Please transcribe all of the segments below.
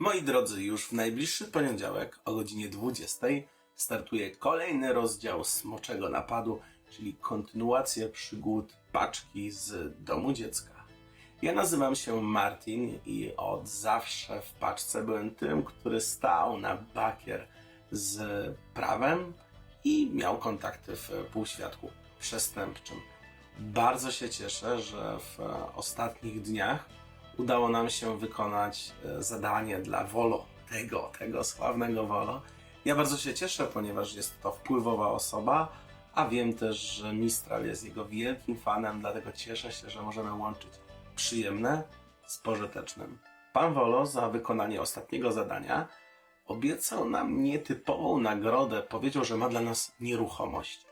Moi drodzy, już w najbliższy poniedziałek o godzinie 20 startuje kolejny rozdział Smoczego Napadu, czyli kontynuacja przygód paczki z domu dziecka. Ja nazywam się Martin i od zawsze w paczce byłem tym, który stał na bakier z prawem i miał kontakty w półświadku przestępczym. Bardzo się cieszę, że w ostatnich dniach udało nam się wykonać e, zadanie dla Wolo, tego, tego sławnego Wolo. Ja bardzo się cieszę, ponieważ jest to wpływowa osoba, a wiem też, że Mistral jest jego wielkim fanem, dlatego cieszę się, że możemy łączyć przyjemne z pożytecznym. Pan Wolo za wykonanie ostatniego zadania obiecał nam nietypową nagrodę. Powiedział, że ma dla nas nieruchomość.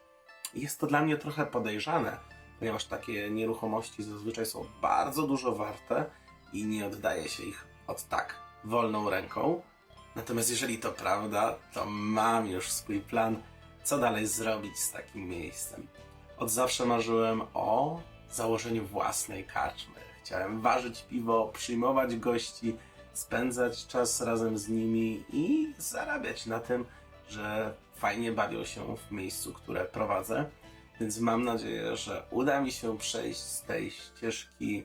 Jest to dla mnie trochę podejrzane, ponieważ takie nieruchomości zazwyczaj są bardzo dużo warte i nie oddaje się ich od tak wolną ręką. Natomiast jeżeli to prawda, to mam już swój plan, co dalej zrobić z takim miejscem. Od zawsze marzyłem o założeniu własnej karczmy. Chciałem ważyć piwo, przyjmować gości, spędzać czas razem z nimi i zarabiać na tym, że fajnie bawią się w miejscu, które prowadzę. Więc mam nadzieję, że uda mi się przejść z tej ścieżki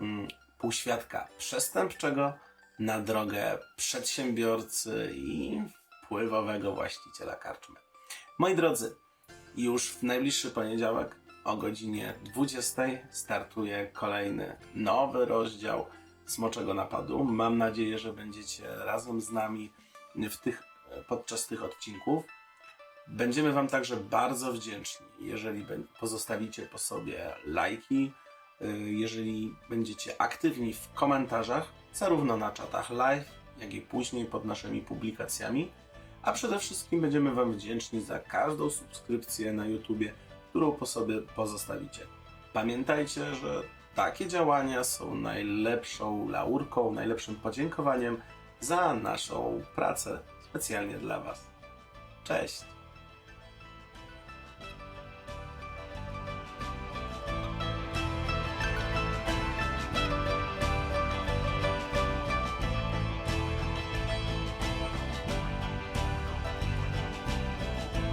mm, półświadka przestępczego na drogę przedsiębiorcy i wpływowego właściciela karczmy. Moi drodzy, już w najbliższy poniedziałek o godzinie 20 startuje kolejny nowy rozdział Smoczego Napadu. Mam nadzieję, że będziecie razem z nami w tych, podczas tych odcinków. Będziemy Wam także bardzo wdzięczni, jeżeli pozostawicie po sobie lajki, jeżeli będziecie aktywni w komentarzach, zarówno na czatach live, jak i później pod naszymi publikacjami. A przede wszystkim będziemy Wam wdzięczni za każdą subskrypcję na YouTubie, którą po sobie pozostawicie. Pamiętajcie, że takie działania są najlepszą laurką, najlepszym podziękowaniem za naszą pracę specjalnie dla Was. Cześć!